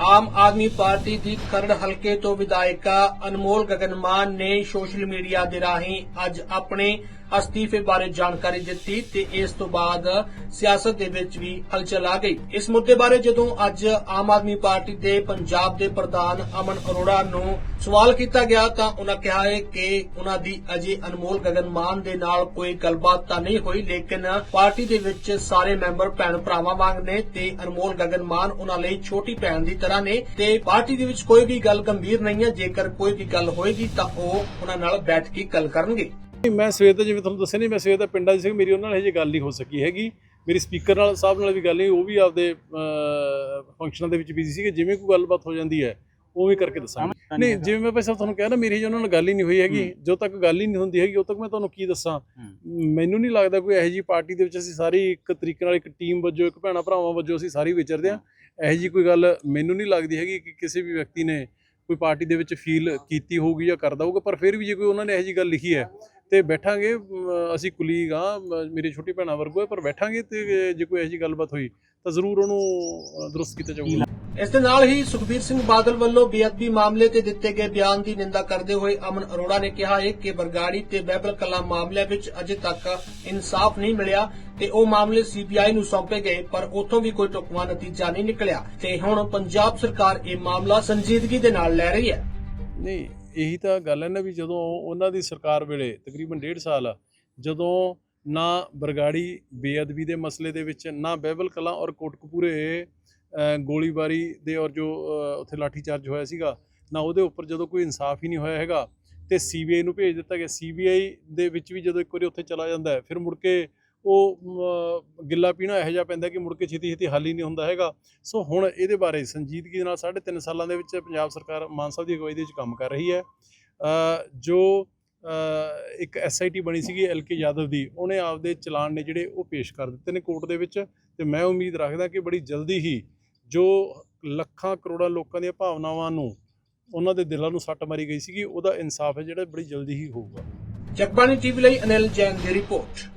Aam Aadmi party ਦੀ ਕਰੜ ਹਲਕੇ ਤੋਂ ਵਿਧਾਇਕਾ ਅਨਮੋਲ ਗਗਨਮਾਨ ਨੇ ਸੋਸ਼ਲ ਮੀਡੀਆ ਦੇ ਰਾਹੀਂ ਅੱਜ ਆਪਣੇ ਅਸਤੀਫੇ ਬਾਰੇ ਜਾਣਕਾਰੀ ਦਿੱਤੀ ਤੇ ਇਸ ਤੋਂ ਬਾਅਦ ਸਿਆਸਤ ਦੇ ਵਿੱਚ ਵੀ ਹਲਚਲ ਆ ਗਈ। ਇਸ ਮੁੱਦੇ ਬਾਰੇ ਜਦੋਂ ਅੱਜ ਆਮ ਆਦਮੀ ਪਾਰਟੀ ਦੇ ਪੰਜਾਬ ਦੇ ਪ੍ਰਧਾਨ ਅਮਨ ਅਰੋੜਾ ਨੂੰ ਸਵਾਲ ਕੀਤਾ ਗਿਆ ਤਾਂ ਉਹਨਾਂ ਕਿਹਾ ਹੈ ਕਿ ਉਹਨਾਂ ਦੀ ਅਜੇ ਅਨਮੋਲ ਗਗਨਮਾਨ ਦੇ ਨਾਲ ਕੋਈ ਗੱਲਬਾਤ ਤਾਂ ਨਹੀਂ ਹੋਈ, ਲੇਕਿਨ ਪਾਰਟੀ ਦੇ ਵਿੱਚ ਸਾਰੇ ਮੈਂਬਰ ਭੈਣ ਭਰਾਵਾਂ ਵਾਂਗ ਨੇ ਤੇ ਅਨਮੋਲ ਗਗਨਮਾਨ ਉਹਨਾਂ ਲਈ ਛੋਟੀ ਭੈਣ ਦੀ ਤਰ੍ਹਾਂ ਨੇ ਤੇ ਪਾਰਟੀ ਦੇ ਵਿੱਚ ਕੋਈ ਵੀ ਗੱਲ ਗੰਭੀਰ ਨਹੀਂ ਹੈ। ਜੇਕਰ ਕੋਈ ਵੀ ਗੱਲ ਹੋਏਗੀ ਤਾਂ ਉਹ ਉਹਨਾਂ ਨਾਲ ਬੈਠ ਕੇ ਗੱਲ ਕਰਨਗੇ। ਮੈਂ ਸਵੇਰ ਦਾ ਜਿਵੇਂ ਤੁਹਾਨੂੰ ਦੱਸਿਆ ਨਹੀਂ ਮੈਂ ਸਵੇਰ ਦਾ ਪਿੰਡਾਂ 'ਚ ਸੀ ਮੇਰੀ ਉਹਨਾਂ ਨਾਲ ਹਜੇ ਗੱਲ ਨਹੀਂ ਹੋ ਸਕੀ ਹੈਗੀ। ਮੇਰੀ ਸਪੀਕਰ ਨਾਲ ਸਾਹਿਬ ਨਾਲ ਵੀ ਗੱਲ ਨਹੀਂ ਉਹ ਵੀ ਆਪਦੇ ਫੰਕਸ਼ਨਾਂ ਦੇ ਵਿੱਚ ਬਿਜ਼ੀ ਸੀਗੇ ਜਿਵੇਂ ਕੋਈ ਗੱਲਬਾਤ ਹੋ ਜਾਂਦੀ ਹੈ ਉਵੇਂ ਕਰਕੇ ਦੱਸਾਂਗੇ। ਨਹੀਂ ਜਿਵੇਂ ਮੈਂ ਪਹਿਲਾਂ ਤੁਹਾਨੂੰ ਕਿਹਾ ਨਾ ਮੇਰੀ ਉਹਨਾਂ ਨਾਲ ਗੱਲ ਹੀ ਨਹੀਂ ਹੋਈ ਹੈਗੀ। ਜਦੋਂ ਤੱਕ ਗੱਲ ਹੀ ਨਹੀਂ ਹੁੰਦੀ ਹੈਗੀ ਉਦੋਂ ਤੱਕ ਮੈਂ ਤੁਹਾਨੂੰ ਕੀ ਦੱਸਾਂ। ਮੈਨੂੰ ਨਹੀਂ ਲੱਗਦਾ ਕੋਈ ਇਹੋ ਜੀ ਪਾਰਟੀ ਦੇ ਵਿੱਚ ਅਸੀਂ ਸਾਰੀ ਇੱਕ ਤਰੀਕੇ ਨਾਲ ਇੱਕ ਟੀਮ ਵਜੋਂ ਇੱਕ ਭੈਣਾ ਭਰਾਵਾਂ ਵਜੋਂ ਅਸੀਂ ਸਾਰੀ ਵਿਚਰਦੇ ਹਾਂ। ਇਹੋ ਜੀ ਕੋਈ ਗੱਲ ਮੈਨੂੰ ਨਹੀਂ ਲੱਗਦੀ ਹੈਗੀ ਕਿ ਕਿਸੇ ਵੀ ਵਿਅਕਤੀ ਨੇ ਕੋਈ ਪਾਰਟੀ ਦੇ ਵਿੱਚ ਫੀਲ ਕੀਤੀ ਹੋਊਗੀ ਜਾਂ ਕਰਦਾ ਹੋਊਗਾ ਪਰ ਫਿਰ ਵੀ ਜੇ ਕੋਈ ਉਹਨਾਂ ਨੇ ਇਹੋ ਜੀ ਗੱਲ ਲਿਖੀ ਹੈ ਤੇ ਬੈਠਾਂਗੇ ਅਸੀਂ ਕੁਲੀਗ ਆ ਮੇਰੀ ਛੋਟੀ ਭੈਣਾਂ ਵਰਗੋ ਹੈ ਪਰ ਬੈਠਾਂਗੇ ਤੇ ਜੇ ਕੋਈ ਇਹੋ ਜੀ ਗੱਲਬਾਤ ਹੋਈ ਤਾਂ ਜ਼ਰੂਰ ਉਹਨੂੰ ਦਰੁਸਤ ਕੀਤਾ ਜਾਊਗਾ। ਇਸ ਦੇ ਨਾਲ ਹੀ ਸੁਖਬੀਰ ਸਿੰਘ ਬਾਦਲ ਵੱਲੋਂ ਬੇਅਦਬੀ ਮਾਮਲੇ ਤੇ ਦਿੱਤੇ ਗਏ ਬਿਆਨ ਦੀ ਨਿੰਦਾ ਕਰਦੇ ਹੋਏ ਅਮਨ ਅਰੋੜਾ ਨੇ ਕਿਹਾ ਹੈ ਕਿ ਬਰਗਾੜੀ ਤੇ ਬਹਿਬਲ ਕਲਾਂ ਮਾਮਲਿਆਂ ਵਿੱਚ ਅਜੇ ਤੱਕ ਇਨਸਾਫ ਨਹੀਂ ਮਿਲਿਆ ਤੇ ਉਹ ਮਾਮਲੇ ਸੀਬੀਆਈ ਨੂੰ ਸੌਂਪੇ ਗਏ, ਪਰ ਉਥੋਂ ਵੀ ਕੋਈ ਟੁਕਵਾ ਨਤੀਜਾ ਨਹੀਂ ਨਿਕਲਿਆ। ਤੇ ਹੁਣ ਪੰਜਾਬ ਸਰਕਾਰ ਇਹ ਮਾਮਲਾ ਸੰਜੀਦਗੀ ਦੇ ਨਾਲ ਲੈ ਰਹੀ ਹੈ। ਨਹੀਂ, ਇਹੀ ਤਾਂ ਗੱਲ ਹੈ ਨਾ ਵੀ ਜਦੋਂ ਉਹਨਾਂ ਦੀ ਸਰਕਾਰ ਵੇਲੇ ਤਕਰੀਬਨ ਡੇਢ ਸਾਲ ਜਦੋਂ ਨਾ ਬਰਗਾੜੀ ਬੇਅਦਬੀ ਦੇ ਮਸਲੇ ਦੇ ਵਿੱਚ ਨਾ ਬਹਿਬਲ ਕਲਾ ਔਰ ਕੋਟਕਪੂਰੇ ਗੋਲੀਬਾਰੀ ਦੇ ਔਰ ਜੋ ਉੱਥੇ ਲਾਠੀਚਾਰਜ ਹੋਇਆ ਸੀਗਾ ਨਾ ਉਹਦੇ ਉੱਪਰ ਜਦੋਂ ਕੋਈ ਇਨਸਾਫ ਹੀ ਨਹੀਂ ਹੋਇਆ ਹੈਗਾ ਤੇ ਸੀਬੀਆਈ ਨੂੰ ਭੇਜ ਦਿੱਤਾ ਗਿਆ। ਸੀਬੀਆਈ ਦੇ ਵਿੱਚ ਵੀ ਜਦੋਂ ਇੱਕ ਵਾਰੀ ਉੱਥੇ ਚਲਾ ਜਾਂਦਾ ਹੈ ਫਿਰ ਮੁੜ ਕੇ ਉਹ ਗਿੱਲਾ ਪੀਣਾ ਇਹੋ ਜਿਹਾ ਪੈਂਦਾ ਕਿ ਮੁੜ ਕੇ ਛੇਤੀ ਛੇਤੀ ਹੱਲ ਹੀ ਨਹੀਂ ਹੁੰਦਾ ਹੈਗਾ। ਸੋ ਹੁਣ ਇਹਦੇ ਬਾਰੇ ਸੰਜੀਦਗੀ ਦੇ ਨਾਲ ਸਾਢੇ ਤਿੰਨ ਸਾਲਾਂ ਦੇ ਵਿੱਚ ਪੰਜਾਬ ਸਰਕਾਰ ਮਾਨ ਸਾਹਿਬ ਦੀ ਅਗਵਾਈ ਦੇ ਵਿੱਚ ਕੰਮ ਕਰ ਰਹੀ ਹੈ। ਅ, ਜੋ ਅ, ਇੱਕ ਐਸਆਈਟੀ ਬਣੀ ਸੀਗੀ ਐਲਕੇ ਯਾਦਵ ਦੀ ਉਹਨੇ ਆਪਦੇ ਚਲਾਨ ਨੇ ਜਿਹੜੇ ਉਹ ਪੇਸ਼ ਕਰ ਦਿੱਤੇ ਨੇ ਕੋਰਟ ਦੇ ਵਿੱਚ ਤੇ ਮੈਂ ਉਮੀਦ ਰੱਖਦਾ ਕਿ ਬੜੀ ਜਲਦੀ ਹੀ ਜੋ ਲੱਖਾਂ ਕਰੋੜਾਂ ਲੋਕਾਂ ਦੀਆਂ ਭਾਵਨਾਵਾਂ ਨੂੰ ਉਹਨਾਂ ਦੇ ਦਿਲਾਂ ਨੂੰ ਸੱਟ ਮਾਰੀ ਗਈ ਸੀਗੀ, ਉਹਦਾ ਇਨਸਾਫ ਹੈ ਜਿਹੜਾ ਬੜੀ ਜਲਦੀ ਹੀ ਹੋਊਗਾ। ਜਗਬਾਣੀ ਟੀਵੀ ਲਈ ਅਨਿਲ ਜੈਨ ਦੀ ਰਿਪੋਰਟ।